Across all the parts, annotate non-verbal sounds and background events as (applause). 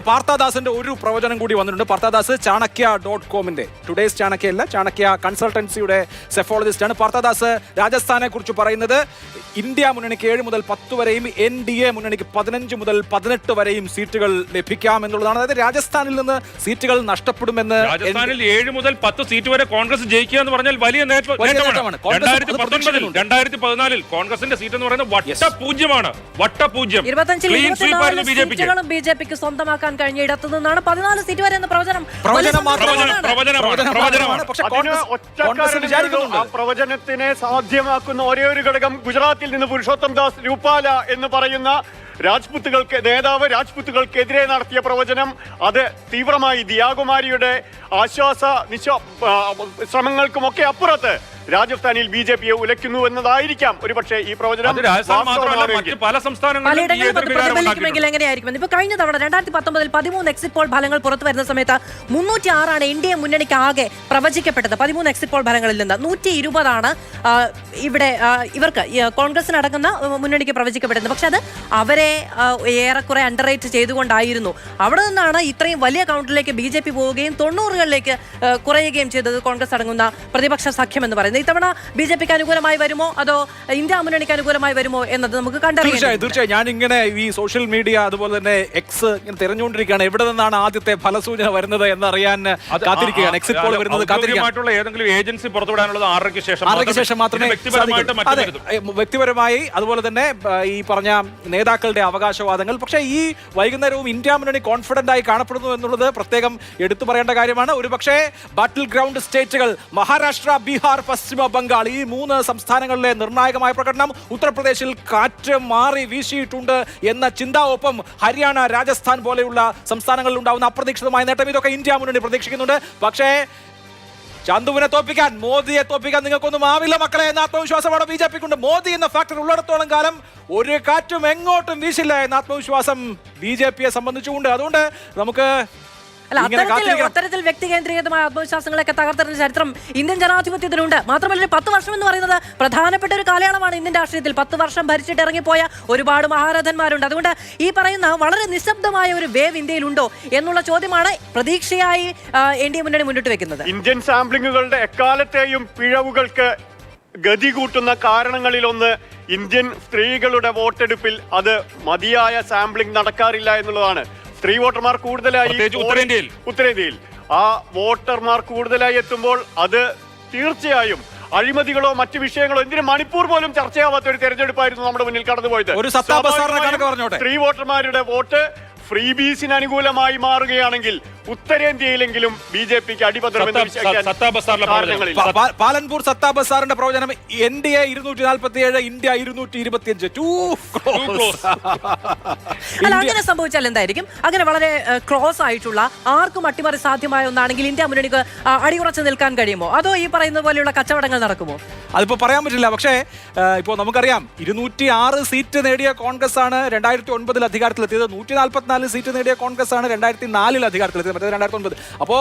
നമുക്ക് പാർത്താദാസിന്റെ ഒരു പ്രവചനം കൂടി വന്നിട്ടുണ്ട്. പാർത്ഥാദാസ് ചാണക്യ ഡോട്ട് കോമിന്റെ ടുഡേസ് ചാണക്യ അല്ല ചാണക്യ കൺസൾട്ടൻസിയുടെ സെഫോളജിസ്റ്റ് ആണ്. പാർത്ഥാദാസ് രാജസ്ഥാനെ കുറിച്ച് പറയുന്നത് ഇന്ത്യ മുന്നണിക്ക് ഏഴ് മുതൽ പത്ത് വരെയും എൻ ഡി എ മുന്നണിക്ക് പതിനഞ്ച് മുതൽ പതിനെട്ട് വരെയും സീറ്റുകൾ ലഭിക്കാം എന്നുള്ളതാണ്. അതായത് രാജസ്ഥാനിൽ നിന്ന് സീറ്റുകൾ നഷ്ടപ്പെടുമെന്ന് രാജസ്ഥാനിൽ ഏഴ് മുതൽ പത്ത് സീറ്റ് വരെ കോൺഗ്രസ് ജയിക്കുക എന്ന് പറഞ്ഞാൽ വലിയ നേട്ടമാണ്. രണ്ടായിരത്തി പതിനാലിൽ കോൺഗ്രസിന്റെ സീറ്റ് എന്ന് പറയുന്നത് ബി ജെ പിക്ക്. സീറ്റുകളും സ്വന്തമാക്കാൻ കഴിഞ്ഞ ഇടത്തു നിന്നാണ് പതിനാല് സീറ്റ് വരെ എന്ന പ്രവചനം ആ പ്രവചനത്തിനെ സാധ്യമാക്കുന്ന ഒരേ ഒരു ഘടകം ഗുജറാത്തിൽ നിന്ന് പുരുഷോത്തം ദാസ് രൂപാല എന്ന് പറയുന്ന രാജ്പുത്തുകൾക്ക് നേതാവ് രാജ്പുത്തുകൾക്കെതിരെ നടത്തിയ പ്രവചനം അത് തീവ്രമായി ദിയാകുമാരിയുടെ ആശ്വാസ നിശ ശ്രമങ്ങൾക്കുമൊക്കെ അപ്പുറത്ത് രാജസ്ഥാനിൽ ബി ജെ പിയെ ഉലയ്ക്കുന്നു എന്നതായിരിക്കാം ഒരുപക്ഷെ ഈ പ്രവചനം അത് രാജസ്ഥാൻ മാത്രമല്ല വാസ്തവമാണെങ്കിൽ. മറ്റ് പല സംസ്ഥാനങ്ങളിലും. എങ്ങനെയായിരിക്കും? ഇപ്പൊ കഴിഞ്ഞ തവണ രണ്ടായിരത്തി പത്തൊമ്പതിൽ പതിമൂന്ന് എക്സിറ്റ് പോൾ ഫലങ്ങൾ പുറത്തു വരുന്ന സമയത്ത് മുന്നൂറ്റി ആറാണ് ഇന്ത്യ മുന്നണിക്ക് ആകെ പ്രവചിക്കപ്പെട്ടത്. പതിമൂന്ന് എക്സിറ്റ് പോൾ ഫലങ്ങളിൽ നിന്ന് നൂറ്റി ഇരുപതാണ് ഇവിടെ ഇവർക്ക് ഈ, കോൺഗ്രസിന് അടങ്ങുന്ന ആ, മുന്നണിക്ക് പ്രവചിക്കപ്പെടുന്നത്. പക്ഷെ അത് അവരെ ഏറെക്കുറെ അണ്ടർറേറ്റ് ചെയ്തുകൊണ്ടായിരുന്നു. അവിടെ നിന്നാണ് ഇത്രയും വലിയ കൗണ്ടിലേക്ക് ബി ജെ പി പോവുകയും തൊണ്ണൂറുകളിലേക്ക് കുറയുകയും ചെയ്തത് കോൺഗ്രസ് അടങ്ങുന്ന പ്രതിപക്ഷ സഖ്യം എന്ന് പറയുന്നത്. ഇത്തവണ ബി ജെ പിക്ക് അനുകൂലമായി വരുമോ? അതോ ഇന്ത്യ മുന്നണിക്ക് അനുകൂലമായി വരുമോ എന്നത് നമുക്ക് തീർച്ചയായും കണ്ടറിയാം തീർച്ചയായും. ഞാൻ ഇങ്ങനെ ഈ സോഷ്യൽ മീഡിയ അതുപോലെ തന്നെ എക്സ് ഇങ്ങനെ തിരഞ്ഞുകൊണ്ടിരിക്കുകയാണ്. എവിടെ നിന്നാണ് ആദ്യത്തെ ഫലസൂചന വരുന്നത് എന്നറിയാൻ കാത്തിരിക്കുകയാണ്. എക്സിറ്റ് പോൾ വരുന്നത് കാത്തിരിക്കുകയാണ്. ഏതെങ്കിലും ഏജൻസി പുറത്തുവിടാനുള്ളത് ആറരയ്ക്ക് ശേഷം ആറരയ്ക്ക് ശേഷം മാത്രമേ വ്യക്തിപരമായി അതുപോലെ തന്നെ ഈ പറഞ്ഞ നേതാക്കളുടെ അവകാശവാദങ്ങൾ. പക്ഷേ ഈ വൈകുന്നേരവും ഇന്ത്യ മുന്നണി കോൺഫിഡന്റ് ആയി കാണപ്പെടുന്നു എന്നുള്ളത് പ്രത്യേകം എടുത്തു പറയേണ്ട കാര്യമാണ്. ഒരു പക്ഷേ ബാറ്റിൽ ഗ്രൗണ്ട് സ്റ്റേറ്റുകൾ മഹാരാഷ്ട്ര ബീഹാർ പശ്ചിമ ബംഗാൾ. ഈ മൂന്ന് സംസ്ഥാനങ്ങളിലെ നിർണായകമായ പ്രകടനം ഉത്തർപ്രദേശിൽ കാറ്റ് മാറി വീശിയിട്ടുണ്ട് എന്ന ചിന്ത ഒപ്പം ഹരിയാന രാജസ്ഥാൻ പോലെയുള്ള സംസ്ഥാനങ്ങളിൽ ഉണ്ടാവുന്ന അപ്രതീക്ഷിതമായ നേട്ടം ഇതൊക്കെ ഇന്ത്യ മുന്നണി പ്രതീക്ഷിക്കുന്നുണ്ട്. പക്ഷേ ചന്തുവിനെ തോപ്പിക്കാൻ മോദിയെ തോപ്പിക്കാൻ നിങ്ങൾക്കൊന്നും ആവില്ല മക്കളെ എന്ന ആത്മവിശ്വാസമാണ് ബി ജെ പിക്കുണ്ട്. മോദി എന്ന ഫാക്ടർ ഉള്ളിടത്തോളം കാലം ഒരു കാറ്റും എങ്ങോട്ടും വീശില്ല എന്ന ആത്മവിശ്വാസം ബി ജെ പിയെ സംബന്ധിച്ചുകൊണ്ട് അതുകൊണ്ട് നമുക്ക് അല്ല അത്തരത്തിൽ വ്യക്തി കേന്ദ്രീകൃതമായ ആത്മവിശ്വാസങ്ങളൊക്കെ തകർത്തെറിഞ്ഞ ചരിത്രം ഇന്ത്യൻ ജനാധിപത്യത്തിനുണ്ട്. മാത്രമല്ല പത്ത് വർഷം എന്ന് പറയുന്നത് പ്രധാനപ്പെട്ട ഒരു കാലയളവാണ് ഇന്ത്യൻ രാഷ്ട്രീയത്തിൽ. പത്ത് വർഷം ഭരിച്ചിട്ട് ഇറങ്ങിപ്പോയ ഒരുപാട് മഹാരഥന്മാരുണ്ട്. അതുകൊണ്ട് ഈ പറയുന്ന വളരെ നിശബ്ദമായ ഒരു വേവ് ഇന്ത്യയിലുണ്ടോ എന്നുള്ള ചോദ്യമാണ് പ്രതീക്ഷയായി എൻ ഡി എ മുന്നണി മുന്നോട്ട് വെക്കുന്നത്. ഇന്ത്യൻ സാമ്പിളിങ്ങുകളുടെ എക്കാലത്തെയും പിഴവുകൾക്ക് ഗതി കൂട്ടുന്ന കാരണങ്ങളിലൊന്ന് ഇന്ത്യൻ സ്ത്രീകളുടെ വോട്ടെടുപ്പിൽ അത് മതിയായ സാമ്പിളിംഗ് നടക്കാറില്ല എന്നുള്ളതാണ്. സ്ത്രീ വോട്ടർമാർ കൂടുതലായി ഉത്തരേന്ത്യയിൽ. ഉത്തരേന്ത്യയിൽ ആ വോട്ടർമാർ കൂടുതലായി എത്തുമ്പോൾ അത് തീർച്ചയായും അഴിമതികളോ മറ്റു വിഷയങ്ങളോ എന്തിനും മണിപ്പൂർ പോലും ചർച്ചയാവാത്ത ഒരു തെരഞ്ഞെടുപ്പായിരുന്നു നമ്മുടെ മുന്നിൽ കടന്നുപോയത്. സ്ത്രീ വോട്ടർമാരുടെ വോട്ട് ഫ്രീ ബീസിന് അനുകൂലമായി മാറുകയാണെങ്കിൽ ഉത്തരേന്ത്യയിലെങ്കിലും ബി ജെ പിക്ക് അടിപതറുമെന്ന് പാലൻപൂർ സത്താ ബസാറിന്റെ പ്രവചനം എൻ ഡി എ ഇരുന്നൂറ്റി നാൽപ്പത്തി ഏഴ് ഇന്ത്യ ഇരുന്നൂറ്റി ഇരുപത്തിയഞ്ച് അഞ്ച്. (laughs) അല്ല അങ്ങനെ സംഭവിച്ചാൽ എന്തായിരിക്കും? അങ്ങനെ വളരെ ക്ലോസ് ആയിട്ടുള്ള ആർക്കും അട്ടിമറി സാധ്യമായ ഒന്നാണെങ്കിൽ ഇന്ത്യ മുന്നണിക്ക് അടിയുറച്ച് നിൽക്കാൻ കഴിയുമോ? അതോ ഈ പറയുന്ന പോലെയുള്ള കച്ചവടങ്ങൾ നടക്കുമോ? അതിപ്പോ പറയാൻ പറ്റില്ല. പക്ഷേ ഇപ്പോൾ നമുക്കറിയാം ഇരുന്നൂറ്റി ആറ് സീറ്റ് നേടിയ കോൺഗ്രസ് ആണ് രണ്ടായിരത്തി ഒൻപതിൽ അധികാരത്തിലെത്തിയത്. നൂറ്റി നാൽപ്പത്തിനാല് സീറ്റ് നേടിയ കോൺഗ്രസ് ആണ് രണ്ടായിരത്തി നാലിൽ അധികാരത്തിലെത്തിയത്. മറ്റേത് രണ്ടായിരത്തി ഒൻപത് അപ്പോൾ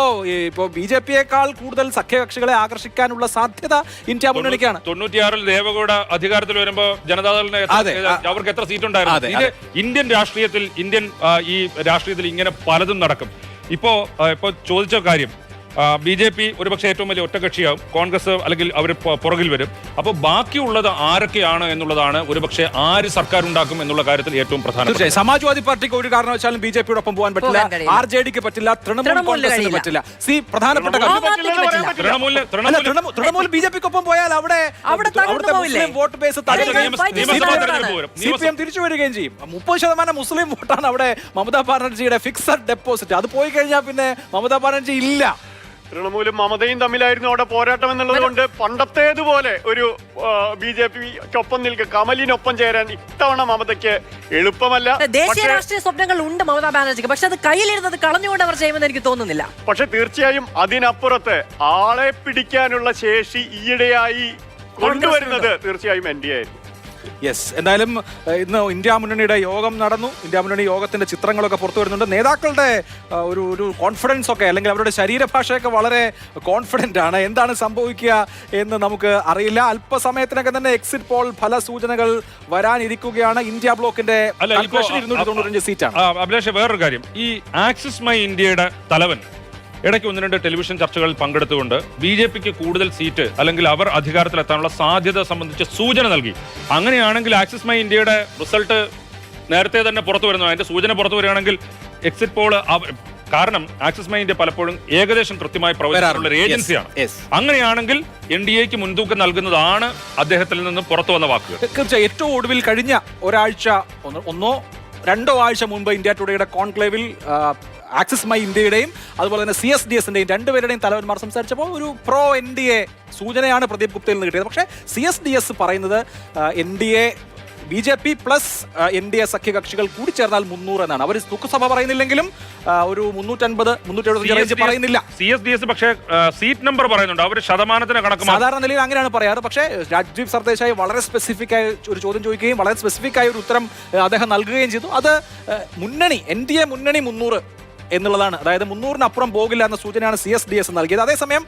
ഇപ്പോൾ ബി ജെ പിയേക്കാൾ കൂടുതൽ സഖ്യകക്ഷികളെ ആകർഷിക്കാനുള്ള സാധ്യത ഇന്ത്യ മുന്നണിക്കാണ്. തൊണ്ണൂറ്റിയാറിൽ ദേവഗൌഡ അധികാരത്തിൽ വരുമ്പോൾ ജനതാദളിന്. അവർക്ക് എത്ര സീറ്റ് ഉണ്ടായിരുന്നു ഇത് ഇന്ത്യൻ രാഷ്ട്രീയത്തിൽ ഇന്ത്യൻ ഈ രാഷ്ട്രീയത്തിൽ ഇങ്ങനെ പലതും നടക്കും. ഇപ്പോ ഇപ്പോ ചോദിച്ച കാര്യം ബി ജെ പി ഒരുപക്ഷെ ഏറ്റവും വലിയ ഒറ്റകക്ഷിയാവും. കോൺഗ്രസ് അല്ലെങ്കിൽ അവർ പുറകിൽ വരും. അപ്പോൾ ബാക്കിയുള്ളത് ആരൊക്കെയാണ് എന്നുള്ളതാണ് ഒരുപക്ഷെ ആര് സർക്കാർ ഉണ്ടാക്കും എന്നുള്ള കാര്യത്തിൽ ഏറ്റവും പ്രധാന സമാജ്വാദി പാർട്ടിക്ക് ഒരു കാരണവശാലും ബി ജെ പിയോടൊപ്പം പോകാൻ പറ്റില്ല. ആർ ജെ ഡിക്ക് പറ്റില്ല. തൃണമൂൽ കോൺഗ്രസിന് പറ്റില്ല. സി പ്രധാനപ്പെട്ട തൃണമൂൽ കാര്യം- ആം ആദ്മിക്ക് പറ്റില്ല. എന്ന് പറയാൻ തൃണമൂൽ തൃണമൂൽ തൃണമൂൽ ബി ജെ പിക്കൊപ്പം പോയാൽ അവിടെ അവിടുത്തെ മുസ്ലിം vote base. C P M തിരിച്ചു വരികയും ചെയ്യും. മുപ്പത് ശതമാനം മുസ്ലിം വോട്ടാണ് അവിടെ മമതാ ബാനർജിയുടെ ഫിക്സഡ് ഡെപ്പോസിറ്റ് അത് പോയി കഴിഞ്ഞാൽ പിന്നെ മമതാ ബാനർജി ഇല്ല. തൃണമൂലും മമതയും തമ്മിലായിരുന്നു അവിടെ പോരാട്ടം എന്നുള്ളത് കൊണ്ട് പണ്ടത്തേതുപോലെ ഒരു ബി ജെ പിക്കൊപ്പം നിൽക്കുക കമലിനൊപ്പം ചേരാൻ ഇത്തവണ മമതയ്ക്ക് എളുപ്പമല്ല. ദേശീയ രാഷ്ട്രീയ സ്വപ്നങ്ങൾ ഉണ്ട് മമതാ ബാനർജിക്ക്. പക്ഷെ അത് കയ്യിലിരുന്നത് കളഞ്ഞുകൊണ്ട് അവർ ചെയ്യുമെന്ന് എനിക്ക് തോന്നുന്നില്ല. പക്ഷെ തീർച്ചയായും അതിനപ്പുറത്ത് ആളെ പിടിക്കാനുള്ള ശേഷി ഈയിടെയായി കൊണ്ടുവരുന്നത് തീർച്ചയായും എൻ ഡി ആയിരുന്നു. യെസ് എന്തായാലും ഇന്ന് ഇന്ത്യ മുന്നണിയുടെ യോഗം നടന്നു. ഇന്ത്യ മുന്നണി യോഗത്തിന്റെ ചിത്രങ്ങളൊക്കെ പുറത്തു വരുന്നുണ്ട്. നേതാക്കളുടെ ഒരു ഒരു കോൺഫിഡൻസ് ഒക്കെ അല്ലെങ്കിൽ അവരുടെ ശരീരഭാഷയൊക്കെ വളരെ കോൺഫിഡന്റ് ആണ്. എന്താണ് സംഭവിക്കുക എന്ന് നമുക്ക് അറിയില്ല. അല്പസമയത്തിനൊക്കെ തന്നെ എക്സിറ്റ് പോൾ ഫല സൂചനകൾ വരാനിരിക്കുകയാണ്. ഇന്ത്യ ബ്ലോക്കിന്റെ ഇരുന്നൂറ്റി തൊണ്ണൂറ്റഞ്ച് സീറ്റാണ്. അഭിലാഷ് വേറൊരു കാര്യം. ഈ ആക്സിസ് മൈ ഇന്ത്യയുടെ തലവൻ ഇടയ്ക്ക് ഒന്ന് രണ്ട് ടെലിവിഷൻ ചർച്ചകളിൽ പങ്കെടുത്തുകൊണ്ട് ബി ജെ പിക്ക് കൂടുതൽ സീറ്റ് അല്ലെങ്കിൽ അവർ അധികാരത്തിലെത്താനുള്ള സാധ്യത സംബന്ധിച്ച് സൂചന നൽകി. അങ്ങനെയാണെങ്കിൽ ആക്സിസ് മൈ ഇന്ത്യയുടെ റിസൾട്ട് നേരത്തെ തന്നെ പുറത്തു വരുന്നു. അതിന്റെ സൂചന പുറത്തു വരികയാണെങ്കിൽ എക്സിറ്റ് പോൾ കാരണം ആക്സിസ് മൈ ഇന്ത്യ പലപ്പോഴും ഏകദേശം കൃത്യമായി പ്രവർത്തിക്കാറുള്ള ഒരു ഏജൻസിയാണ്. അങ്ങനെയാണെങ്കിൽ എൻ ഡി എക്ക് മുൻതൂക്കം നൽകുന്നതാണ് അദ്ദേഹത്തിൽ നിന്ന് പുറത്തു വന്ന വാക്കുകൾ. തീർച്ചയായും ഏറ്റവും ഒടുവിൽ കഴിഞ്ഞ ഒരാഴ്ച ഒന്നോ രണ്ടോ ആഴ്ച മുമ്പ് ഇന്ത്യ ടുഡേയുടെ കോൺക്ലേവിൽ ആക്സിസ് മൈ ഇന്ത്യയുടെയും അതുപോലെ തന്നെ സി എസ് ഡി എസിന്റെയും രണ്ടുപേരുടെയും തലവന്മാർ സംസാരിച്ചപ്പോൾ ഒരു പ്രോ എൻ ഡി എ സൂചനയാണ് പ്രദീപ് ഗുപ്തയിൽ നിന്ന് കിട്ടിയത്. പക്ഷേ സി എസ് ഡി എസ് പറയുന്നത് N D A B J P plus N D A സഖ്യകക്ഷികൾ കൂടി ചേർന്നാൽ മുന്നൂറ് എന്നാണ്. അവർ തുക്കുസഭ പറയുന്നില്ലെങ്കിലും ഒരു മുന്നൂറ്റൻപത് മുന്നൂറ്റി പറയുന്നില്ല. സി എസ് ഡി എസ് പക്ഷേ സീറ്റ് നമ്പർ പറയുന്നുണ്ട്. അവർ ശതമാനത്തിന് കണക്ക് സാധാരണ നിലയിൽ അങ്ങനെയാണ് പറയാറ്. പക്ഷേ രാജ്ദീപ് സർദേശായി വളരെ സ്പെസിഫിക് ആയ ഒരു ചോദ്യം ചോദിക്കുകയും വളരെ സ്പെസിഫിക് ആയ ഒരു ഉത്തരം അദ്ദേഹം നൽകുകയും ചെയ്തു. അത് മുന്നണി എൻ ഡി എ മുന്നണി മുന്നൂറ് എന്നുള്ളതാണ്. അതായത് മുന്നൂറിനപ്പുറം പോകില്ല എന്ന സൂചനയാണ് സി എസ് ഡി എസ് നൽകിയത്. അതേസമയം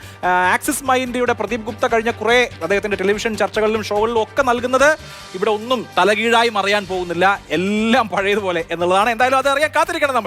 ആക്സിസ് മൈൻഡിയുടെ പ്രദീപ് ഗുപ്ത കഴിഞ്ഞ കുറെ അദ്ദേഹത്തിന്റെ ടെലിവിഷൻ ചർച്ചകളിലും ഷോകളിലും ഒക്കെ നൽകുന്നത് ഇവിടെ ഒന്നും തലകീഴായി മറിയാൻ പോകുന്നില്ല. എല്ലാം പഴയതുപോലെ എന്നുള്ളതാണ്. എന്തായാലും അത് അറിയാൻ കാത്തിരിക്കണം നമ്മൾ.